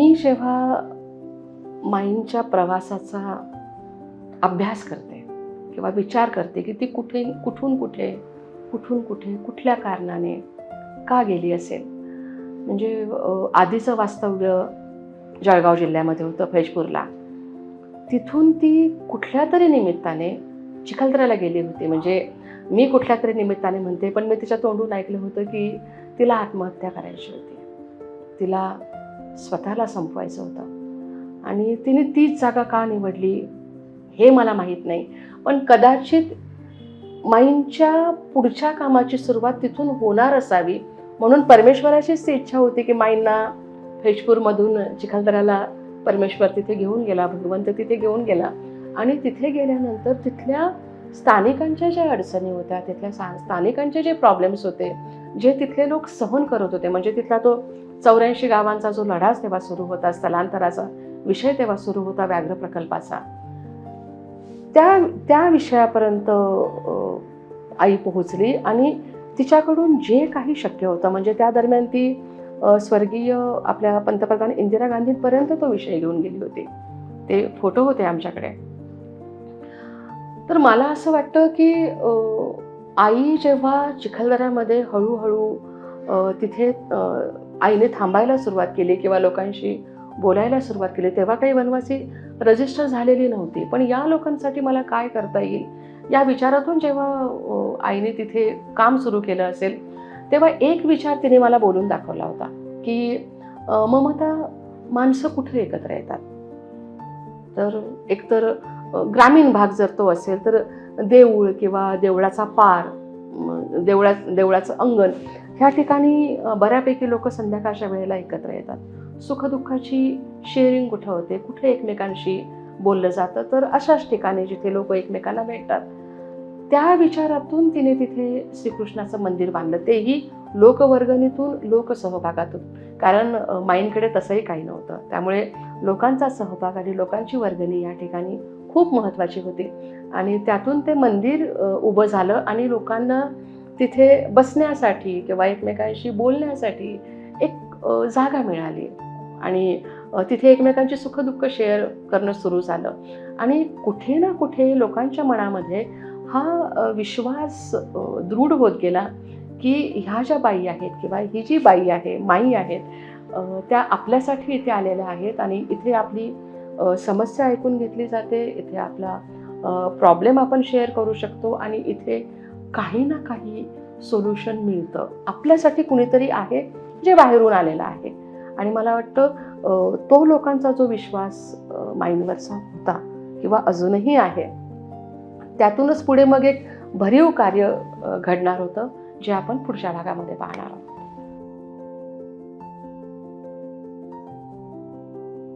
मी जेव्हा माईंडच्या प्रवासाचा अभ्यास करते किंवा विचार करते की ती कुठे कुठून कुठे कुठून कुठे कुठल्या कारणाने का गेली असेल? म्हणजे आधीचं वास्तव्य जळगाव जिल्ह्यामध्ये होतं फैजपूरला. तिथून ती कुठल्या तरी निमित्ताने चिखलदऱ्याला गेली होती. म्हणजे मी कुठल्या तरी निमित्ताने म्हणते पण मी तिच्या तोंडून ऐकलं होतं की तिला आत्महत्या करायची होती. तिला स्वतःला संपवायचं होतं. आणि तिने तीच जागा का निवडली हे मला माहीत नाही. पण कदाचित माईंच्या पुढच्या कामाची सुरुवात तिथून होणार असावी. म्हणून परमेश्वराचीच ती इच्छा होती की माईंना फेजपूरमधून चिखलदऱ्याला परमेश्वर तिथे घेऊन गेला भगवंत तिथे घेऊन गेला. आणि तिथे गेल्यानंतर तिथल्या स्थानिकांच्या ज्या अडचणी होत्या तिथल्या सा- स्थानिकांचे जे प्रॉब्लेम्स होते जे तिथले लोक सहन करत होते म्हणजे तिथला तो चौऱ्याऐंशी गावांचा जो लढाच तेव्हा सुरू होता स्थलांतराचा विषय तेव्हा सुरू होता व्याघ्र प्रकल्पाचा. त्या त्या विषयापर्यंत आई पोहोचली आणि तिच्याकडून जे काही शक्य होतं म्हणजे त्या दरम्यान ती स्वर्गीय आपल्या पंतप्रधान इंदिरा गांधींपर्यंत तो विषय घेऊन गेली होती. ते फोटो होते आमच्याकडे. तर मला असं वाटतं की आई जेव्हा चिखलदऱ्यामध्ये हळूहळू तिथे आईने थांबायला सुरुवात केली किंवा लोकांशी बोलायला सुरुवात केली तेव्हा काही वनवासी रजिस्टर झालेली नव्हती. पण या लोकांसाठी मला काय करता येईल? या विचारातून जेव्हा आईने तिथे काम सुरू केलं असेल तेव्हा एक विचार तिने मला बोलून दाखवला होता की ममता माणसं कुठे एकत्र येतात? तर एकतर ग्रामीण भाग जर तो असेल तर देऊळ किंवा देवळाचा पार देवळा देवळाचं अंगण ह्या ठिकाणी बऱ्यापैकी लोक संध्याकाळच्या वेळेला एकत्र येतात. सुखदुःखाची शेअरिंग कुठं होते? कुठे एकमेकांशी बोललं जातं? तर अशाच ठिकाणी जिथे लोक एकमेकांना भेटतात. त्या विचारातून तिने तिथे श्रीकृष्णाचं मंदिर बांधलं. तेही लोकवर्गणीतून लोकसहभागातून. कारण माईंडकडे माईंकडे तसंही काही नव्हतं. त्यामुळे लोकांचा सहभाग आणि लोकांची वर्गणी या ठिकाणी खूप महत्त्वाची होती. आणि त्यातून ते मंदिर उभं झालं आणि लोकांना तिथे बसण्यासाठी किंवा एकमेकांशी बोलण्यासाठी एक जागा मिळाली. आणि तिथे एकमेकांची सुखदुःख शेअर करणं सुरू झालं. आणि कुठे ना कुठे लोकांच्या मनामध्ये हा विश्वास दृढ होत गेला की ह्या ज्या बाई आहेत किंवा ही जी बाई आहे माई आहेत त्या आपल्यासाठी इथे आलेल्या आहेत आणि इथे आपली समस्या ऐकून घेतली जाते इथे आपला प्रॉब्लेम आपण शेअर करू शकतो आणि इथे काही ना काही सोल्युशन मिळतं. आपल्यासाठी कुणीतरी आहे जे बाहेरून आलेलं आहे. आणि मला वाटतं तो लोकांचा जो विश्वास माइंडवरचा होता किंवा अजूनही आहे त्यातूनच पुढे मग एक भरीव कार्य घडणार होतं जे आपण पुढच्या भागामध्ये पाहणार आहोत.